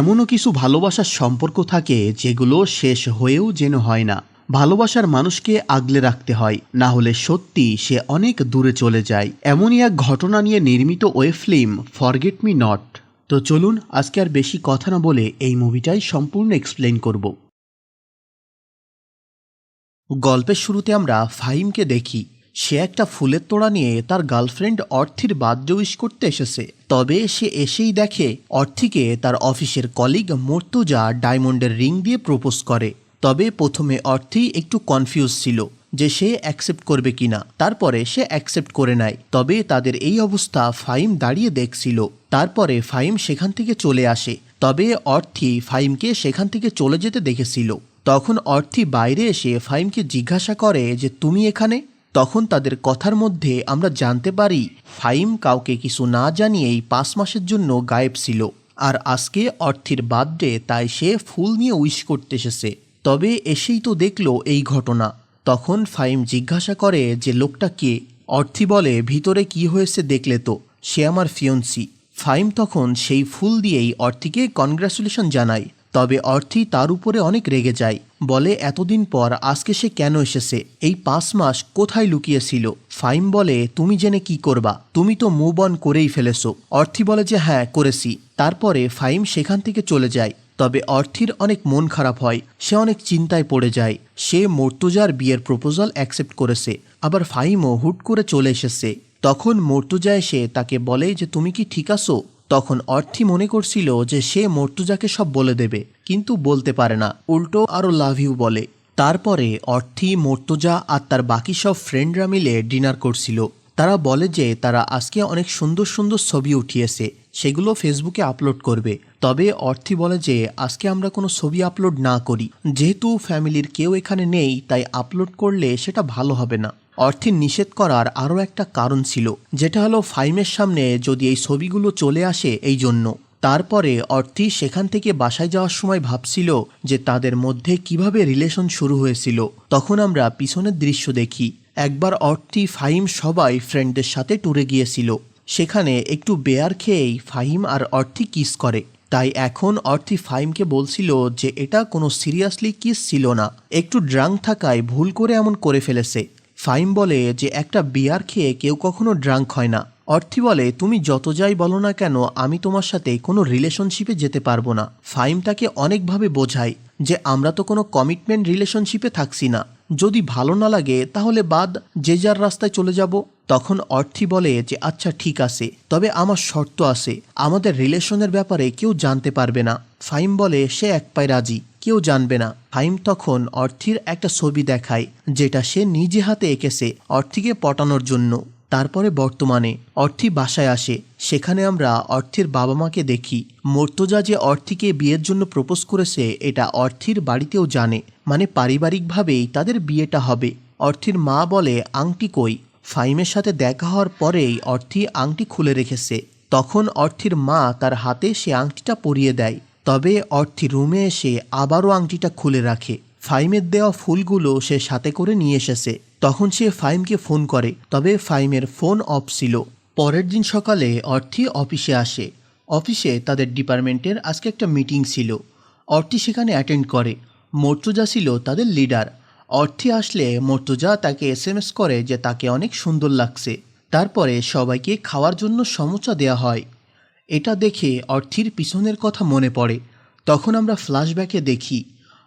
এমনও কিছু ভালোবাসার সম্পর্ক থাকে যেগুলো শেষ হয়েও যেন হয় না। ভালোবাসার মানুষকে আগলে রাখতে হয়, না হলে সত্যি সে অনেক দূরে চলে যায়। এমনই এক ঘটনা নিয়ে নির্মিত web film forget me not তো চলুন, আজকে আর বেশি কথা না বলে এই মুভিটাই সম্পূর্ণ এক্সপ্লেন করব। গল্পের শুরুতে আমরা ফাহিমকে দেখি। সে একটা ফুলের তোড়া নিয়ে তার গার্লফ্রেন্ড অর্থির বার্থডে উইশ করতে এসেছে। তবে সে এসেই দেখে অর্থিকে তার অফিসের কলিগ মর্তুজা ডায়মন্ডের রিং দিয়ে প্রপোজ করে। তবে প্রথমে অর্থি একটু কনফিউজ ছিল যে সে অ্যাকসেপ্ট করবে কিনা। তারপরে সে অ্যাকসেপ্ট করে নেয়। তবে তাদের এই অবস্থা ফাইম দাঁড়িয়ে দেখছিল। তারপরে ফাইম সেখান থেকে চলে আসে। তবে অর্থি ফাইমকে সেখান থেকে চলে যেতে দেখেছিল। তখন অর্থি বাইরে এসে ফাইমকে জিজ্ঞাসা করে যে, তুমি এখানে? তখন তাদের কথার মধ্যে আমরা জানতে পারি ফাইম কাউকে কিছু না জানিয়েই পাঁচ মাসের জন্য গায়েব ছিল। আর আজকে অর্থির বার্থডে তাই সে ফুল নিয়ে উইশ করতে এসেছে। তবে এসেই তো দেখল এই ঘটনা। তখন ফাইম জিজ্ঞাসা করে যে লোকটা কে? অর্থি বলে, ভিতরে কি হয়েছে দেখলে তো? সে আমার ফিয়ন্সি ফাইম তখন সেই ফুল দিয়েই অর্থিকে কনগ্রাচুলেশন জানায়। তবে অর্থি তার উপরে অনেক রেগে যায়। বলে, এতদিন পর আজকে সে কেন এসেছে? এই পাঁচ মাস কোথায় লুকিয়েছিল? ফাইম বলে, তুমি জেনে কি করবা? তুমি তো মুভ অন করেই ফেলেছো। অর্থি বলে যে হ্যাঁ করেছি। তারপরে ফাইম সেখান থেকে চলে যায়। তবে অর্থির অনেক মন খারাপ হয়, সে অনেক চিন্তায় পড়ে যায়। সে মর্তুজার বিয়ের প্রপোজাল অ্যাকসেপ্ট করেছে, আবার ফাইমও হুট করে চলে এসেছে। তখন মর্তুজা এসে তাকে বলে যে, তুমি কি ঠিক আছো? তখন অর্থি মনে করছিল যে সে মর্তুজাকে সব বলে দেবে, কিন্তু বলতে পারে না। উল্টো আরও লাভ ইউ বলে। তারপরে অর্থি, মর্তুজা আর তার বাকি সব ফ্রেন্ডরা মিলে ডিনার করছিল। তারা বলে যে তারা আজকে অনেক সুন্দর সুন্দর ছবি উঠিয়েছে, সেগুলো ফেসবুকে আপলোড করবে। তবে অর্থি বলে যে আজকে আমরা কোনো ছবি আপলোড না করি। যেহেতু ফ্যামিলির কেউ এখানে নেই, তাই আপলোড করলে সেটা ভালো হবে না। অর্থের নিষেধ করার আরও একটা কারণ ছিল, যেটা হলো ফাইমের সামনে যদি এই ছবিগুলো চলে আসে এই জন্য। তারপরে অর্থি সেখান থেকে বাসায় যাওয়ার সময় ভাবছিল যে তাদের মধ্যে কীভাবে রিলেশন শুরু হয়েছিল। তখন আমরা পিছনের দৃশ্য দেখি, একবার অর্থি ফাহিম সবাই ফ্রেন্ডদের সাথে ট্যুরে গিয়েছিল। সেখানে একটু বেয়ার খেয়েই ফাহিম আর অর্থি কিস করে। তাই এখন অর্থি ফাহিমকে বলছিল যে এটা কোনো সিরিয়াসলি কিস ছিল না, একটু ড্রাং থাকায় ভুল করে এমন করে ফেলেছে। ফাইম বলে যে একটা বিয়ার খেয়ে কেউ কখনো ড্রাঙ্ক হয় না। অর্থি বলে, তুমি যত যাই বলো না কেন, আমি তোমার সাথে কোনো রিলেশনশিপে যেতে পারব না। ফাইম তাকে অনেকভাবে বোঝায় যে, আমরা তো কোনো কমিটমেন্ট রিলেশনশিপে থাকছি না। যদি ভালো না লাগে, তাহলে বাদ, যে যার রাস্তায় চলে যাব। তখন অর্থি বলে যে আচ্ছা ঠিক আছে, তবে আমার শর্ত আছে। আমাদের রিলেশনের ব্যাপারে কেউ জানতে পারবে না। ফাইম বলে, সে এক পায়ে রাজি। কেউ জানবে না। ফাইম তখন অর্থির একটা ছবি দেখায়, যেটা সে নিজে হাতে এঁকেছে অর্থিকে পটানোর জন্য। তারপরে বর্তমানে অর্থি বাসায় আসে। সেখানে আমরা অর্থির বাবা মাকে দেখি। মর্তজা যে অর্থিকে বিয়ের জন্য প্রপোজ করেছে, এটা অর্থির বাড়িতেও জানে। মানে পারিবারিকভাবেই তাদের বিয়েটা হবে। অর্থির মা বলে, আংটি কই? ফাইমের সাথে দেখা হওয়ার পরেই অর্থি আংটি খুলে রেখেছে। তখন অর্থির মা তার হাতে সে আংটিটা পরিয়ে দেয়। তবে অর্থি রুমে এসে আবারও আংটিটা খুলে রাখে। ফাইমের দেওয়া ফুলগুলো সে সাথে করে নিয়ে এসেছে। তখন সে ফাইমকে ফোন করে, তবে ফাইমের ফোন অফ ছিল। পরের দিন সকালে অর্থি অফিসে আসে। অফিসে তাদের ডিপার্টমেন্টের আজকে একটা মিটিং ছিল। অর্থি সেখানে অ্যাটেন্ড করে। মর্তুজা ছিল তাদের লিডার। অর্থি আসলে মর্তুজা তাকে এস করে যে তাকে অনেক সুন্দর লাগছে। তারপরে সবাইকে খাওয়ার জন্য সমস্যা দেয়া হয়। এটা দেখে অর্থির পিছনের কথা মনে পড়ে। তখন আমরা ফ্ল্যাশব্যাকে দেখি,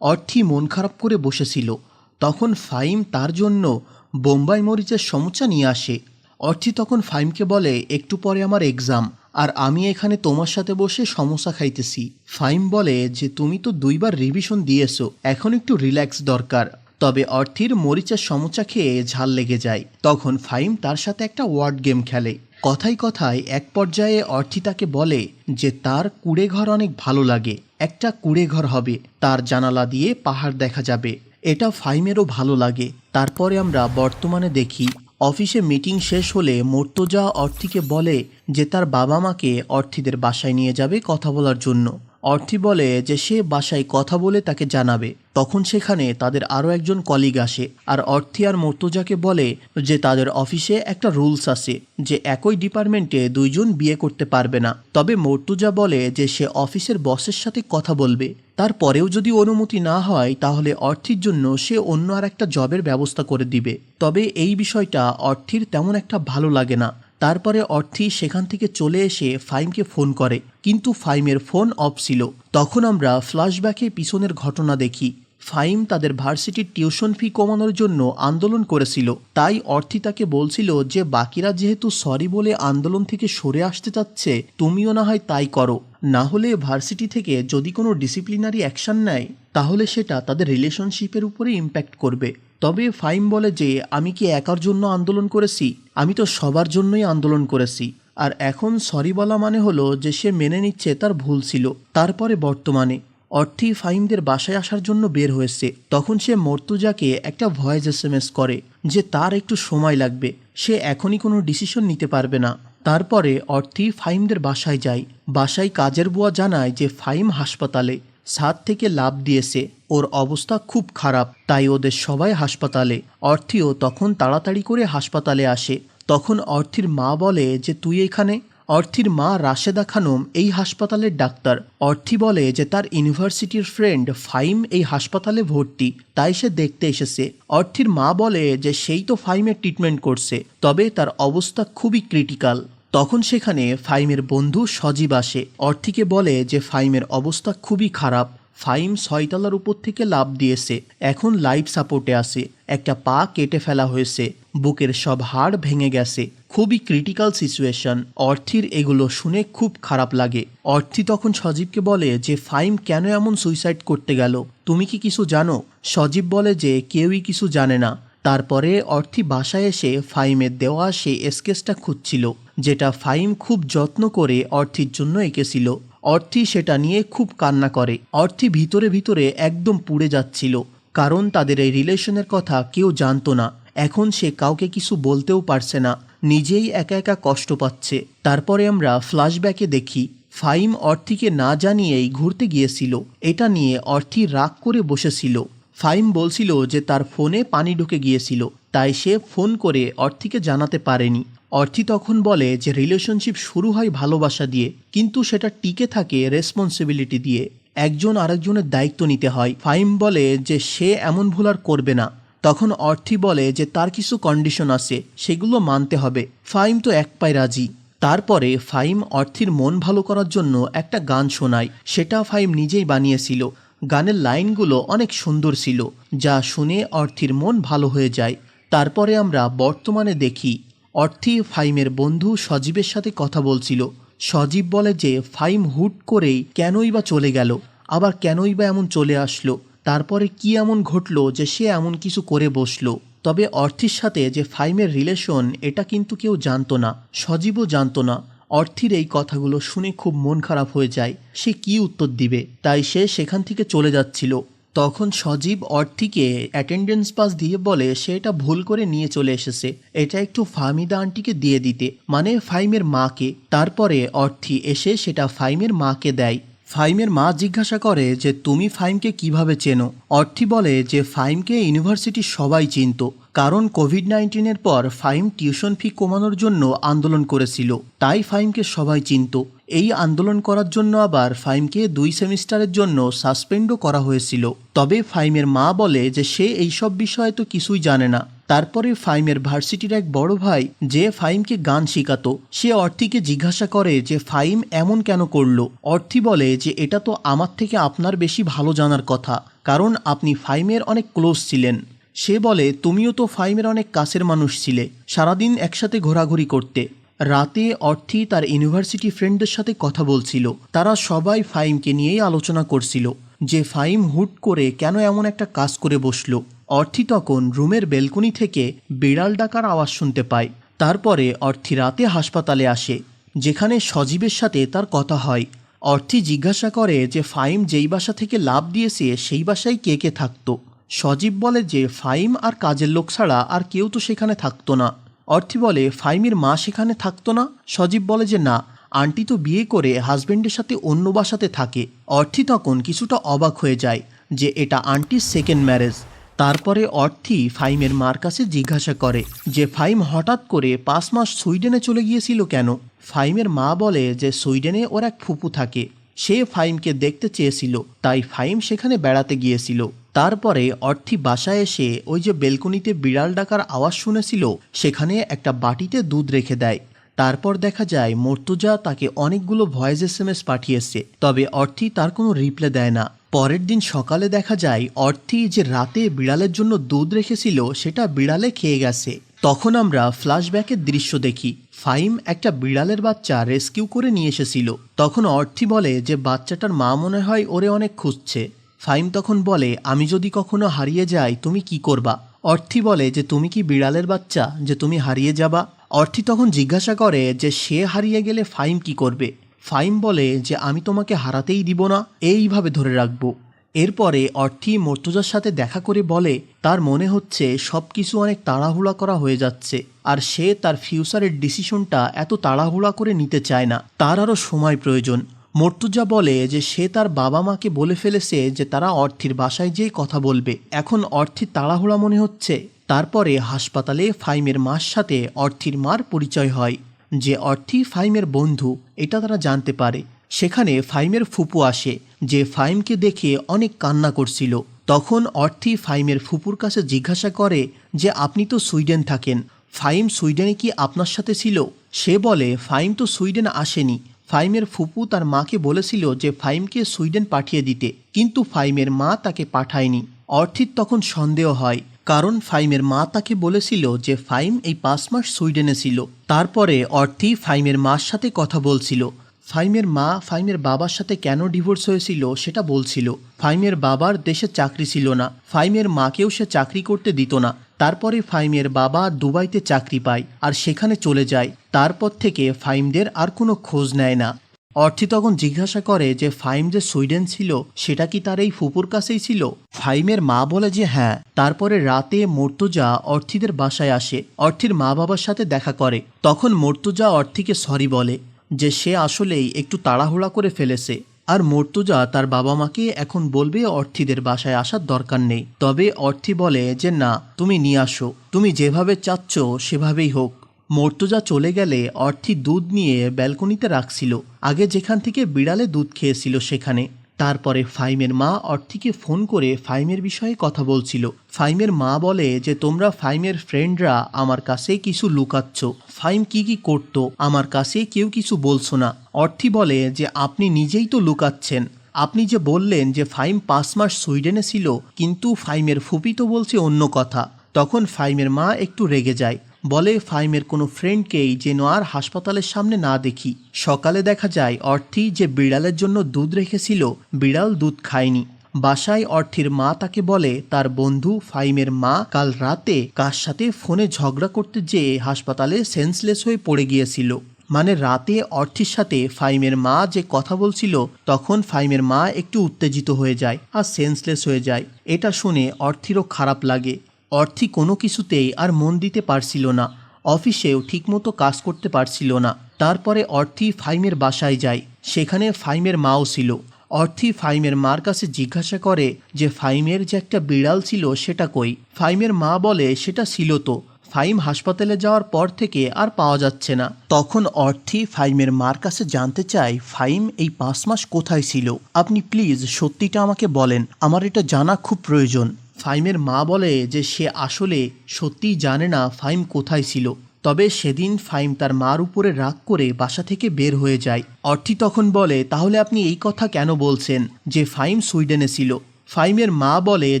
অর্থি মন খারাপ করে বসেছিল। তখন ফাইম তার জন্য বোম্বাই মরিচের সমস্যা নিয়ে আসে। অর্থি তখন ফাইমকে বলে, একটু পরে আমার এক্সাম আর আমি এখানে তোমার সাথে বসে সমস্যা খাইতেছি। ফাইম বলে যে, তুমি তো দুইবার রিভিশন দিয়েছ, এখন একটু রিল্যাক্স দরকার। তবে অর্থির মরিচের সমস্যা খেয়ে ঝাল লেগে যায়। তখন ফাইম তার সাথে একটা ওয়ার্ড গেম খেলে। কথায় কথায় এক পর্যায়ে অর্থিতাকে বলে যে তার কুড়ে ঘর অনেক ভালো লাগে, একটা কুড়ে ঘর হবে, তার জানালা দিয়ে পাহাড় দেখা যাবে, এটা ফাইমেরও ভালো লাগে। তারপরে আমরা বর্তমানে দেখি, অফিসে মিটিং শেষ হলে মর্তজা অর্থিকে বলে যে তার বাবা মাকে অর্থীদের বাসায় নিয়ে যাবে কথা বলার জন্য। অর্থি বলে যে সে বাসায় কথা বলে তাকে জানাবে। তখন সেখানে তাদের আরও একজন কলিগ আসে আর অর্থি আর মর্তুজাকে বলে যে তাদের অফিসে একটা রুলস আছে যে একই ডিপার্টমেন্টে দুইজন বিয়ে করতে পারবে না। তবে মর্তুজা বলে যে সে অফিসের বসের সাথে কথা বলবে। তারপরেও যদি অনুমতি না হয়, তাহলে অর্থির জন্য সে অন্য আর একটা জবের ব্যবস্থা করে দিবে। তবে এই বিষয়টা অর্থির তেমন একটা ভালো লাগে না। তারপরে অর্থি সেখান থেকে চলে এসে ফাইমকে ফোন করে। কিন্তু ফাইমের ফোন অফ ছিল। তখন আমরা ফ্ল্যাশব্যাকে পিছনের ঘটনা দেখি। ফাইম তাদের ভার্সিটির টিউশন ফি কমানোর জন্য আন্দোলন করেছিল। তাই অর্থি তাকে বলছিল যে, বাকিরা যেহেতু সরি বলে আন্দোলন থেকে সরে আসতে চাচ্ছে, তুমিও না হয় তাই করো। না হলে ভার্সিটি থেকে যদি কোনো ডিসিপ্লিনারি অ্যাকশন নেয়, তাহলে সেটা তাদের রিলেশনশিপের উপরে ইম্প্যাক্ট করবে। তবে ফাইম বলে যে, আমি কি একার জন্য আন্দোলন করেছি? আমি তো সবার জন্যই আন্দোলন করেছি। আর এখন সরি বলা মানে হলো যে, সে মেনে নিচ্ছে তার ভুল ছিল। তারপরে বর্তমানে। অর্থি ফাইমদের বাসায় আসার জন্য বের হয়েছে। তখন সে মর্তুজাকে একটা ভয়েস এস এম এস করে, যে তার একটু সময় লাগবে। সে এখনই কোনো ডিসিশন নিতে পারবে না। তারপরে অর্থি ফাইমদের বাসায় যায়। বাসায় কাজের বুয়া জানায় যে, ফাইম হাসপাতালে। ছাদ থেকে লাভ দিয়েছে। ওর অবস্থা খুব খারাপ, তাই ওদের সবাই হাসপাতালে। অর্থিও তখন তাড়াতাড়ি করে হাসপাতালে আসে। তখন অর্থির মা বলে যে, তুই এখানে? অর্থির মা রাশেদা খানম এই হাসপাতালের ডাক্তার। অর্থি বলে যে, তার ইউনিভার্সিটির ফ্রেন্ড ফাইম এই হাসপাতালে ভর্তি, তাই সে দেখতে এসেছে। অর্থির মা বলে যে, সেই তো ফাইমের ট্রিটমেন্ট করছে, তবে তার অবস্থা খুবই ক্রিটিক্যাল। তখন সেখানে ফাইমের বন্ধু সজীব আসে। অর্থিকে বলে যে ফাইমের অবস্থা খুবই খারাপ। ফাইম ছয়তলার উপর থেকে লাভ দিয়েছে। এখন লাইফ সাপোর্টে আছে। একটা পা কেটে ফেলা হয়েছে। বুকের সব হাড় ভেঙে গেছে। খুবই ক্রিটিক্যাল সিচুয়েশন। অর্থির এগুলো শুনে খুব খারাপ লাগে। অর্থি তখন সজীবকে বলে যে ফাইম কেন এমন সুইসাইড করতে গেল? তুমি কি কিছু জানো? সজীব বলে যে কেউই কিছু জানে না। তারপরে অর্থি বাসায় এসে ফাইমের দেওয়া সেই স্কেচটা খুঁজছিল, যেটা ফাইম খুব যত্ন করে অর্থির জন্য এঁকেছিল। অর্থি সেটা নিয়ে খুব কান্না করে। অর্থি ভিতরে ভিতরে একদম পুড়ে যাচ্ছিল, কারণ তাদের এই রিলেশনের কথা কেউ জানতো না। এখন সে কাউকে কিছু বলতেও পারছে না, নিজেই একা একা কষ্ট পাচ্ছে। তারপরে আমরা ফ্ল্যাশব্যাকে দেখি ফাইম অর্থিকে না জানিয়েই ঘুরতে গিয়েছিল। এটা নিয়ে অর্থি রাগ করে বসেছিল। ফাইম বলছিল যে তার ফোনে পানি ঢুকে গিয়েছিল, তাই সে ফোন করে অর্থিকে জানাতে পারেনি। অর্থি তখন বলে যে রিলেশনশিপ শুরু হয় ভালোবাসা দিয়ে, কিন্তু সেটা টিকে থাকে রেসপন্সিবিলিটি দিয়ে। একজন আরেকজনের দায়িত্ব নিতে হয়। ফাইম বলে যে সে এমন ভুল আর করবে না। তখন অর্থি বলে যে তার কিছু কন্ডিশন আছে, সেগুলো মানতে হবে। ফাইম তো এক পায়ে রাজি। তারপরে ফাইম অর্থির মন ভালো করার জন্য একটা গান শোনায়। সেটা ফাইম নিজেই বানিয়েছিল। গানের লাইনগুলো অনেক সুন্দর ছিল, যা শুনে অর্থীর মন ভালো হয়ে যায়। তারপরে আমরা বর্তমানে দেখি, অর্থী ফাইমের বন্ধু সজীবের সাথে কথা বলছিল। সজীব বলে যে ফাইম হুট করেই কেনই বা চলে গেল, আবার কেনই বা এমন চলে আসলো। তারপরে কি এমন ঘটলো যে সে এমন কিছু করে বসল। তবে অর্থীর সাথে যে ফাইমের রিলেশন, এটা কিন্তু কেউ জানতো না, সজীবও জানতো না। অর্থির এই কথাগুলো শুনে খুব মন খারাপ হয়ে যায়। সে কি উত্তর দিবে? তাই সে সেখান থেকে চলে যাচ্ছিল। তখন সজীব অর্থীকে অ্যাটেন্ডেন্স পাস দিয়ে বলে, সে এটা ভুল করে নিয়ে চলে এসেছে। এটা একটু ফাহমিদা আন্টিকে দিয়ে দিতে মানে ফাইমের মাকে। তারপরে অর্থী এসে সেটা ফাইমের মাকে দেয়। ফাইমের মা জিজ্ঞাসা করে যে, তুমি ফাইমকে কীভাবে চেনো? অর্থি বলে যে, ফাইমকে ইউনিভার্সিটির সবাই চিনত। কারণ কোভিড নাইন্টিনের পর ফাইম টিউশন ফি কমানোর জন্য আন্দোলন করেছিল। তাই ফাইমকে সবাই চিনত। এই আন্দোলন করার জন্য আবার ফাইমকে দুই সেমিস্টারের জন্য সাসপেন্ডও করা হয়েছিল। তবে ফাইমের মা বলে যে সে এইসব বিষয়ে তো কিছুই জানে না। তারপরে ফাইমের ভার্সিটির এক বড় ভাই যে ফাইমকে গান শেখাতো, সে অর্থিকে জিজ্ঞাসা করে যে ফাইম এমন কেন করল? অর্থি বলে যে এটা তো আমার থেকে আপনার বেশি ভালো জানার কথা, কারণ আপনি ফাইমের অনেক ক্লোজ ছিলেন। সে বলে, তুমিও তো ফাইমের অনেক কাছের মানুষ ছিলে, সারাদিন একসাথে ঘোরাঘুরি করতে। রাতে অর্থি তার ইউনিভার্সিটি ফ্রেন্ডদের সাথে কথা বলছিল। তারা সবাই ফাইমকে নিয়েই আলোচনা করছিল, যে ফাইম হুট করে কেন এমন একটা কাজ করে বসল। অর্থি তখন রুমের বেলকনি থেকে বিড়াল ডাকার আওয়াজ শুনতে পায়। তারপরে অর্থি রাতে হাসপাতালে আসে, যেখানে সজীবের সাথে তার কথা হয়। অর্থি জিজ্ঞাসা করে যে ফাইম যেই বাসা থেকে লাভ দিয়েছে, সেই বাসায় কে কে থাকতো। সজীব বলে যে, ফাইম আর কাজের লোক ছাড়া আর কেউ তো সেখানে থাকতো না। অর্থি বলে, ফাইমের মা সেখানে থাকতো না। সজীব বলে যে, না, আন্টি তো বিয়ে করে হাজব্যান্ডের সাথে অন্য বাসাতে থাকে। অর্থি তখন কিছুটা অবাক হয়ে যায় যে, এটা আন্টির সেকেন্ড ম্যারেজ তারপরে অর্থি ফাইমের মার কাছে জিজ্ঞাসা করে যে, ফাইম হঠাৎ করে পাঁচ মাস সুইডেনে চলে গিয়েছিল কেন? ফাইমের মা বলে যে, সুইডেনে ওর এক ফুপু থাকে। সে ফাইমকে দেখতে চেয়েছিল, তাই ফাইম সেখানে বেড়াতে গিয়েছিল। তারপরে অর্থি বাসায় এসে ওই যে বেলকনিতে বিড়াল ডাকার আওয়াজ শুনেছিল, সেখানে একটা বাটিতে দুধ রেখে দেয়। তারপর দেখা যায় মর্তুজা তাকে অনেকগুলো ভয়েস এস এম এস পাঠিয়েছে, তবে অর্থি তার কোনো রিপ্লাই দেয় না। পরের দিন সকালে দেখা যায় অর্থি যে রাতে বিড়ালের জন্য দুধ রেখেছিল, সেটা বিড়ালে খেয়ে গেছে। তখন আমরা ফ্ল্যাশব্যাকের দৃশ্য দেখি। ফাইম একটা বিড়ালের বাচ্চা রেস্কিউ করে নিয়ে এসেছিল। তখন অর্থি বলে যে, বাচ্চাটার মা মনে হয় ওরে অনেক খুঁজছে। ফাইম তখন বলে, আমি যদি কখনো হারিয়ে যাই, তুমি কি করবা? অর্থি বলে যে, তুমি কি বিড়ালের বাচ্চা যে তুমি হারিয়ে যাবা? অর্থি তখন জিজ্ঞাসা করে যে, সে হারিয়ে গেলে ফাইম কি করবে? ফাইম বলে যে, আমি তোমাকে হারাতেই দিব না, এইভাবে ধরে রাখব। এরপরে অর্থি মর্তুজার সাথে দেখা করে বলে, তার মনে হচ্ছে সব কিছু অনেক তাড়াহুড়া করা হয়ে যাচ্ছে, আর সে তার ফিউচারের ডিসিশনটা এত তাড়াহুড়া করে নিতে চায় না। তার আরও সময় প্রয়োজন। মর্তুজা বলে যে সে তার বাবা মাকে বলে ফেলেছে যে তারা অর্থির বাসায় যেয়ে কথা বলবে। এখন অর্থির তাড়াহুড়া মনে হচ্ছে। তারপরে হাসপাতালে ফাইমের মার সাথে অর্থির মার পরিচয় হয়। যে অর্থি ফাইমের বন্ধু, এটা তারা জানতে পারে। সেখানে ফাইমের ফুপু আসে, যে ফাইমকে দেখে অনেক কান্না করছিল। তখন অর্থি ফাইমের ফুপুর কাছে জিজ্ঞাসা করে যে, আপনি তো সুইডেন থাকেন। ফাইম সুইডেনে কি আপনার সাথে ছিল? সে বলে, ফাইম তো সুইডেন আসেনি। ফাইমের ফুপু তার মাকে বলেছিল যে ফাইমকে সুইডেন পাঠিয়ে দিতে, কিন্তু ফাইমের মা তাকে পাঠায়নি। অর্থিত তখন সন্দেহ হয়, কারণ ফাইমের মা তাকে বলেছিল যে ফাইম এই পাঁচ মাস সুইডেনে ছিল। তারপরে অর্থি ফাইমের মার সাথে কথা বলছিল। ফাইমের মা ফাইমের বাবার সাথে কেন ডিভোর্স হয়েছিল সেটা বলছিল। ফাইমের বাবার দেশে চাকরি ছিল না। ফাইমের মাকেও সে চাকরি করতে দিত না। তারপরে ফাইমের বাবা দুবাইতে চাকরি পায় আর সেখানে চলে যায়। তারপর থেকে ফাইমদের আর কোনো খোঁজ নেয় না। অর্থি তখন জিজ্ঞাসা করে যে ফাইম যে সুইডেন ছিল, সেটা কি তার এই ফুপুর কাছেই ছিল? ফাইমের মা বলে যে হ্যাঁ। তারপরে রাতে মর্তুজা অর্থিদের বাসায় আসে। অর্থির মা বাবার সাথে দেখা করে। তখন মর্তুজা অর্থিকে সরি বলে যে সে আসলেই একটু তাড়াহুড়া করে ফেলেছে। আর মর্তুজা তার বাবা মাকে এখন বলবে, অর্থীদের বাসায় আসার দরকার নেই। তবে অর্থী বলে যে, না, তুমি নিয়ে আসো। তুমি যেভাবে চাচ্ছ, সেভাবেই হোক। মর্তুজা চলে গেলে অর্থী দুধ নিয়ে ব্যালকনিতে রাখছিল। আগে যেখান থেকে বিড়ালে দুধ খেয়েছিল, সেখানে। তারপরে ফাইমের মা অর্থিকে ফোন করে ফাইমের বিষয়ে কথা বলছিল। ফাইমের মা বলে যে, তোমরা ফাইমের ফ্রেন্ডরা, আমার কাছে কিছু লুকাচ্ছ। ফাইম কি কি করতো, আমার কাছে কেউ কিছু বলছো না। অর্থি বলে যে, আপনি নিজেই তো লুকাচ্ছেন। আপনি যে বললেন যে, ফাইম পাঁচ মাস সুইডেনে ছিল, কিন্তু ফাইমের ফুপি তো বলছে অন্য কথা। তখন ফাইমের মা একটু রেগে যায়। বলে ফাইমের কোনো ফ্রেন্ডকেই যেন আর হাসপাতালের সামনে না দেখি। সকালে দেখা যায় অর্থি যে বিড়ালের জন্য দুধ রেখেছিল, বিড়াল দুধ খায়নি। বাসায় অর্থির মা তাকে বলে, তার বন্ধু ফাইমের মা কাল রাতে কার সাথে ফোনে ঝগড়া করতে যেয়ে হাসপাতালে সেন্সলেস হয়ে পড়ে গিয়েছিল। মানে রাতে অর্থির সাথে ফাইমের মা যে কথা বলছিল, তখন ফাইমের মা একটু উত্তেজিত হয়ে যায় আর সেন্সলেস হয়ে যায়। এটা শুনে অর্থিরও খারাপ লাগে। অর্থি কোনো কিছুতেই আর মন দিতে পারছিল না। অফিসেও ঠিকমতো কাজ করতে পারছিল না। তারপরে অর্থি ফাইমের বাসায় যায়। সেখানে ফাইমের মাও ছিল। অর্থি ফাইমের মার কাছে জিজ্ঞাসা করে যে ফাইমের যে একটা বিড়াল ছিল সেটা কই? ফাইমের মা বলে, সেটা ছিল তো। ফাইম হাসপাতালে যাওয়ার পর থেকে আর পাওয়া যাচ্ছে না। তখন অর্থি ফাইমের মার কাছে জানতে চায়, ফাইম এই পাঁচ মাস কোথায় ছিল? আপনি প্লিজ সত্যিটা আমাকে বলেন। আমার এটা জানা খুব প্রয়োজন। ফাইমের মা বলে যে সে আসলে সত্যিই জানে না ফাইম কোথায় ছিল। তবে সেদিন ফাইম তার মার উপরে রাগ করে বাসা থেকে বের হয়ে যায়। অর্থি তখন বলে, তাহলে আপনি এই কথা কেন বলছেন যে ফাইম সুইডেনে ছিল? ফাইমের মা বলে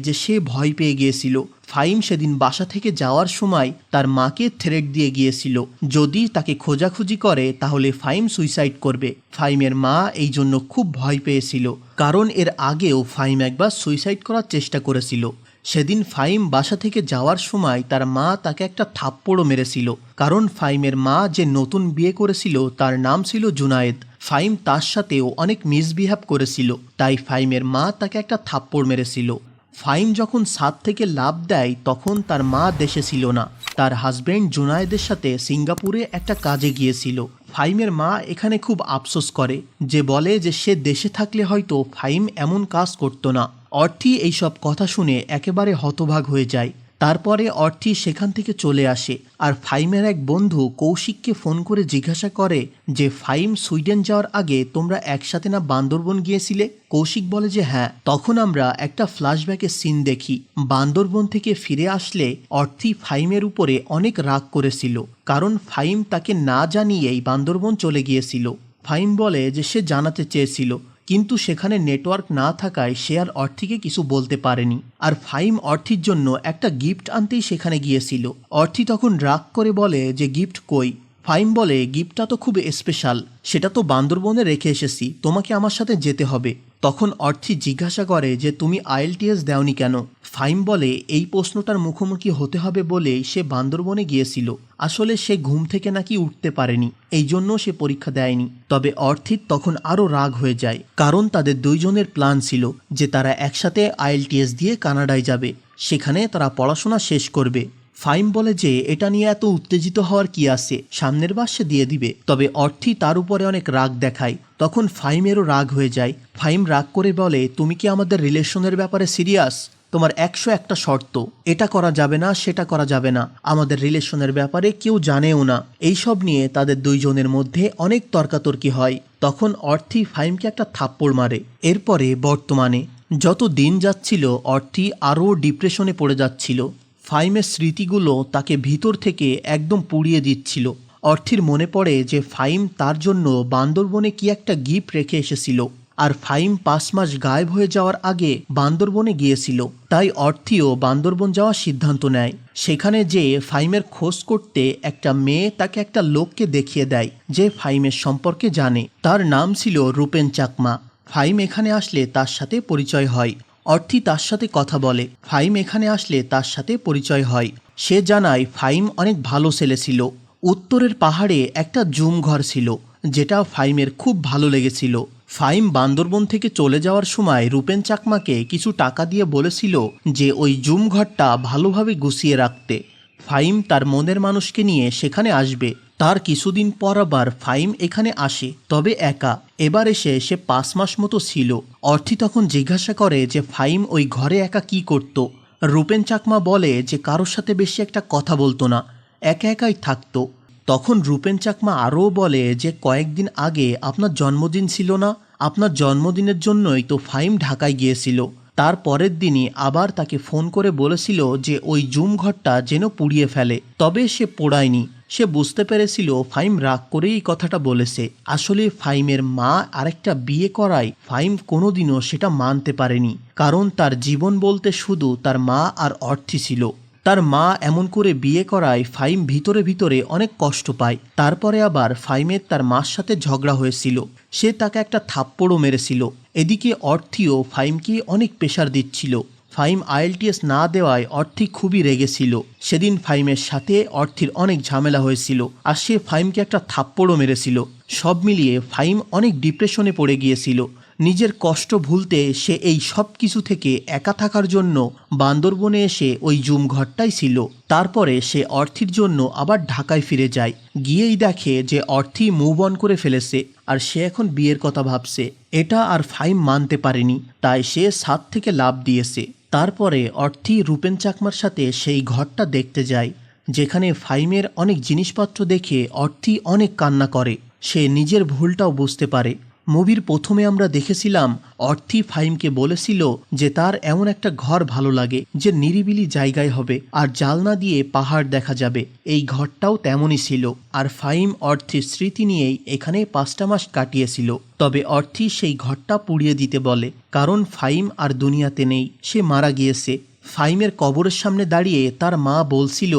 যে সে ভয় পেয়ে গিয়েছিল। ফাইম সেদিন বাসা থেকে যাওয়ার সময় তার মাকে থ্রেট দিয়ে গিয়েছিল। যদি তাকে খোঁজাখুঁজি করে, তাহলে ফাইম সুইসাইড করবে। ফাইমের মা এই জন্য খুব ভয় পেয়েছিল। কারণ এর আগেও ফাইম একবার সুইসাইড করার চেষ্টা করেছিল। সেদিন ফাইম বাসা থেকে যাওয়ার সময় তার মা তাকে একটা থাপ্পড়ও মেরেছিল। কারণ ফাইমের মা যে নতুন বিয়ে করেছিল তার নাম ছিল জুনায়েদ। ফাইম তার সাথেও অনেক মিসবিহেভ করেছিল, তাই ফাইমের মা তাকে একটা থাপ্পড় মেরেছিল। ফাইম যখন সাত থেকে লাভ দেয়, তখন তার মা দেশে ছিল না। তার হাজব্যান্ড জুনায়েদের সাথে সিঙ্গাপুরে একটা কাজে গিয়েছিল। ফাইমের মা এখানে খুব আফসোস করে, যে বলে যে সে দেশে থাকলে হয়তো ফাইম এমন কাজ করতো না। অর্থি এইসব কথা শুনে একেবারে হতভাগ হয়ে যায়। তারপরে অর্থি সেখান থেকে চলে আসে আর ফাইমের এক বন্ধু কৌশিককে ফোন করে জিজ্ঞাসা করে যে, ফাইম, সুইডেন যাওয়ার আগে তোমরা একসাথে না বান্দরবন গিয়েছিলে? কৌশিক বলে যে হ্যাঁ তখন আমরা একটা ফ্ল্যাশব্যাকের সিন দেখি। বান্দরবন থেকে ফিরে আসলে অর্থি ফাইমের উপরে অনেক রাগ করেছিল, কারণ ফাইম তাকে না জানিয়েই বান্দরবন চলে গিয়েছিল। ফাইম বলে যে, সে জানাতে চেয়েছিল কিন্তু সেখানে নেটওয়ার্ক না থাকায় সে আর অর্থিকে কিছু বলতে পারেনি। আর ফাইম অর্থির জন্য একটা গিফট আনতেই সেখানে গিয়েছিল। অর্থি তখন রাগ করে বলে যে গিফট কই? ফাইম বলে গিফটটা তো খুব স্পেশাল সেটা তো বান্দরবনে রেখে এসেছি। তোমাকে আমার সাথে যেতে হবে। তখন অর্থি জিজ্ঞাসা করে যে, তুমি আইএলটিএস দেওনি কেন? ফাইম বলে, এই প্রশ্নটার মুখোমুখি হতে হবে বলে সে বান্দরবনে গিয়েছিল। আসলে সে ঘুম থেকে নাকি উঠতে পারেনি। এই জন্য সে পরীক্ষা দেয়নি। তবে অর্থিত তখন আরও রাগ হয়ে যায়, কারণ তাদের দুইজনের প্ল্যান ছিল যে, তারা একসাথে আইএলটিএস দিয়ে কানাডায় যাবে। সেখানে তারা পড়াশোনা শেষ করবে। ফাইম বলে যে, এটা নিয়ে এত উত্তেজিত হওয়ার কি আছে? সামনের বার দিয়ে দিবে। তবে অর্থি তার উপরে অনেক রাগ দেখায়। তখন ফাইমেরও রাগ হয়ে যায়। ফাইম রাগ করে বলে, তুমি কি আমাদের রিলেশনের ব্যাপারে সিরিয়াস? তোমার একশো একটা শর্ত। এটা করা যাবে না, সেটা করা যাবে না। আমাদের রিলেশনের ব্যাপারে কেউ জানেও না। এইসব নিয়ে তাদের দুইজনের মধ্যে অনেক তর্কাতর্কি হয়। তখন অর্থি ফাইমকে একটা থাপ্পড় মারে। এরপরে বর্তমানে যত দিন যাচ্ছিল অর্থি আরও ডিপ্রেশনে পড়ে যাচ্ছিল। ফাইমের স্মৃতিগুলো তাকে ভিতর থেকে একদম পুড়িয়ে দিচ্ছিল। অর্থির মনে পড়ে যে ফাইম তার জন্য বান্দরবনে কি একটা গিফট রেখে এসেছিল। আর ফাইম পাঁচ মাস গায়েব হয়ে যাওয়ার আগে বান্দরবনে গিয়েছিল। তাই অর্থিও বান্দরবন যাওয়ার সিদ্ধান্ত নেয়। সেখানে যে ফাইমের খোঁজ করতে একটা মেয়ে তাকে একটা লোককে দেখিয়ে দেয়, যে ফাইমের সম্পর্কে জানে। তার নাম ছিল রূপেন চাকমা। ফাইম এখানে আসলে তার সাথে পরিচয় হয়। অর্থি তার সাথে কথা বলে। ফাইম এখানে আসলে তার সাথে পরিচয় হয়। সে জানায় ফাইম অনেক ভালো ছেলে ছিল। উত্তরের পাহাড়ে একটা জুম ঘর ছিল, যেটা ফাইমের খুব ভালো লেগেছিল। ফাইম বান্দরবন থেকে চলে যাওয়ার সময় রূপেন চাকমাকে কিছু টাকা দিয়ে বলেছিল যে ওই জুম ঘরটা ভালোভাবে গুছিয়ে রাখতে। ফাইম তার মনের মানুষকে নিয়ে সেখানে আসবে। তার কিছুদিন পর আবার ফাইম এখানে আসে, তবে একা। এবার এসে সে পাঁচ মাস মতো ছিল। অর্থি তখন জিজ্ঞাসা করে যে ফাইম ওই ঘরে একা কি করত। রূপেন চাকমা বলে যে কারোর সাথে বেশি একটা কথা বলতো না, একা একাই থাকতো। তখন রূপেন চাকমা আরও বলে যে কয়েকদিন আগে আপনার জন্মদিন ছিল না, আপনার জন্মদিনের জন্যই তো ফাইম ঢাকায় গিয়েছিল। তার পরের দিনই আবার তাকে ফোন করে বলেছিল যে ওই জুম ঘরটা যেন পুড়িয়ে ফেলে, তবে সে পোড়ায়নি। সে বুঝতে পেরেছিল ফাইম রাগ করেই এই কথাটা বলেছে। আসলে ফাইমের মা আরেকটা বিয়ে করায় ফাইম কোনোদিনও সেটা মানতে পারেনি, কারণ তার জীবন বলতে শুধু তার মা আর অর্থী ছিল। তার মা এমন করে বিয়ে করায় ফাইম ভিতরে ভিতরে অনেক কষ্ট পায়। তারপরে আবার ফাইমের তার মার সাথে ঝগড়া হয়েছিল। সে তাকে একটা থাপ্পড়ও মেরেছিল। এদিকে অর্থীও ফাইমকে অনেক প্রেশার দিচ্ছিল। ফাইম আইএলটিএস না দেওয়ায় অর্থি খুবই রেগেছিল সেদিন ফাইমের সাথে অর্থির অনেক ঝামেলা হয়েছিল আর সে ফাইমকে একটা থাপ্পড়ও মেরেছিল। সব মিলিয়ে ফাইম অনেক ডিপ্রেশনে পড়ে গিয়েছিল। নিজের কষ্ট ভুলতে সে এই সব কিছু থেকে একা থাকার জন্য বান্দরবনে এসে ওই জুম ঘরটাই ছিল। তারপরে সে অর্থির জন্য আবার ঢাকায় ফিরে যায়। গিয়েই দেখে যে অর্থি মুভ অন করে ফেলেছে আর সে এখন বিয়ের কথা ভাবছে। এটা আর ফাইম মানতে পারেনি, তাই সে সাত থেকে লাভ দিয়েছে। তারপরে অর্থি রূপেন চাকমার সাথে সেই ঘরটা দেখতে যায়, যেখানে ফাইমের অনেক জিনিসপত্র দেখে অর্থী অনেক কান্না করে। সে নিজের ভুলটাও বুঝতে পারে। মুভির প্রথমে আমরা দেখেছিলাম, অর্থি ফাইমকে বলেছিল যে তার এমন একটা ঘর ভালো লাগে যে নিরিবিলি জায়গায় হবে আর জালনা দিয়ে পাহাড় দেখা যাবে। এই ঘরটাও তেমনই ছিল আর ফাইম অর্থির স্মৃতি নিয়েই এখানে পাঁচটা মাস কাটিয়েছিল। তবে অর্থি সেই ঘরটা পুড়িয়ে দিতে বলে, কারণ ফাইম আর দুনিয়াতে নেই, সে মারা গিয়েছে। ফাইমের কবরের সামনে দাঁড়িয়ে তার মা বলছিল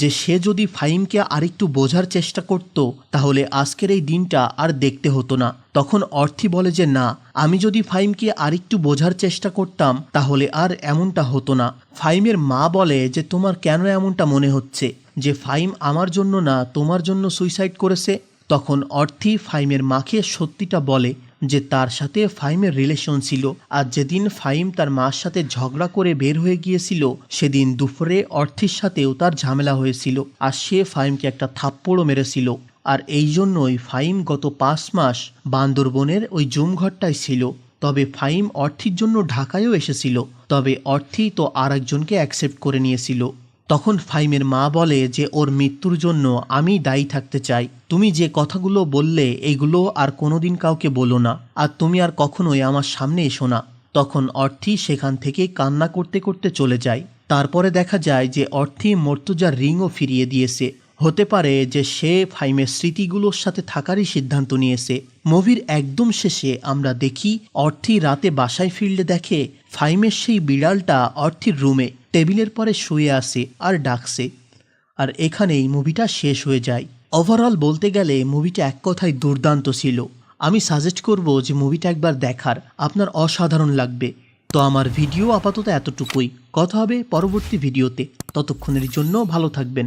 যে সে যদি ফাইমকে আরেকটু বোঝার চেষ্টা করত, তাহলে আজকের এই দিনটা আর দেখতে হতো না। তখন অর্থী বলে যে, না, আমি যদি ফাইমকে আরেকটু বোঝার চেষ্টা করতাম, তাহলে আর এমনটা হতো না। ফাইমের মা বলে যে, তোমার কেন এমনটা মনে হচ্ছে? যে, ফাইম আমার জন্য না, তোমার জন্য সুইসাইড করেছে? তখন অর্থী ফাইমের মাকে সত্যিটা বলে যে, তার সাথে ফাইমের রিলেশন ছিল, আর যেদিন ফাইম তার মার সাথে ঝগড়া করে বের হয়ে গিয়েছিল, সেদিন দুপুরে অর্থির সাথেও তার ঝামেলা হয়েছিল, আর সে ফাইমকে একটা থাপ্পড়ও মেরেছিল। আর এই জন্যই ফাইম গত পাঁচ মাস বান্দরবনের ওই জুমঘরটায় ছিল। তবে ফাইম অর্থির জন্য ঢাকায়ও এসেছিল। তবে অর্থি তো আর একজনকে অ্যাকসেপ্ট করে নিয়েছিল। তখন ফাইমের মা বলে যে, ওর মৃত্যুর জন্য আমি দায়ী থাকতে চাই। তুমি যে কথাগুলো বললে এইগুলো আর কোনোদিন কাউকে বলো না। আর তুমি আর কখনোই আমার সামনে এসো না। তখন অর্থি সেখান থেকে কান্না করতে করতে চলে যায়। তারপরে দেখা যায় যে, অর্থি মর্তুজার রিংও ফিরিয়ে দিয়েছে। হতে পারে যে সে ফাইমের স্মৃতিগুলোর সাথে থাকারই সিদ্ধান্ত নিয়েছে। মুভির একদম শেষে আমরা দেখি অর্থি রাতে বাসায় ফিরলে দেখে ফাইমের সেই বিড়ালটা অর্থির রুমে টেবিলের পরে শুয়ে আসে আর ডাকছে। আর এখানেই মুভিটা শেষ হয়ে যায়। ওভারঅল বলতে গেলে মুভিটা এক কথায় দুর্দান্ত ছিল। আমি সাজেস্ট করব যে মুভিটা একবার দেখার। আপনার অসাধারণ লাগবে। তো আমার ভিডিও আপাতত এতটুকুই। কথা হবে পরবর্তী ভিডিওতে। ততক্ষণের জন্য ভালো থাকবেন।